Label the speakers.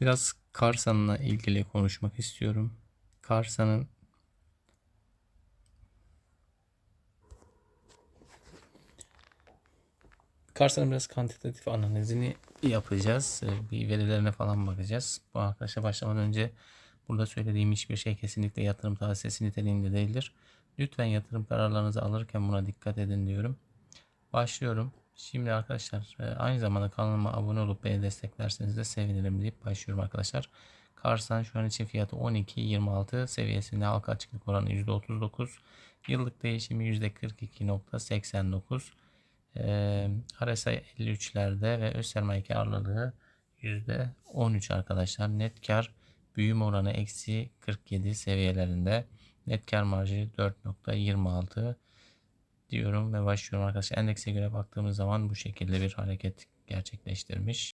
Speaker 1: Biraz Karsan'la ilgili konuşmak istiyorum. Karsan'ın Karsan'ın biraz kantitatif analizini yapacağız. Ee, Bir verilerine falan bakacağız. Bu arkadaşa başlamadan önce burada söylediğim hiçbir şey kesinlikle yatırım tavsiyesi niteliğinde değildir. Lütfen yatırım kararlarınızı alırken buna dikkat edin diyorum. Başlıyorum. Şimdi arkadaşlar e, aynı zamanda kanalıma abone olup beni desteklerseniz de sevinirim deyip başlıyorum arkadaşlar. Karsan şu an için fiyatı 12.26 seviyesinde halka açıklık oranı %39. Yıllık değişimi %42.89. Ee, RSI 53'lerde ve öz sermaye karlılığı %13 arkadaşlar. Net kar büyüm oranı eksi 47 seviyelerinde. Net kar marjı 4.26 diyorum ve başlıyorum arkadaşlar. Endekse göre baktığımız zaman bu şekilde bir hareket gerçekleştirmiş.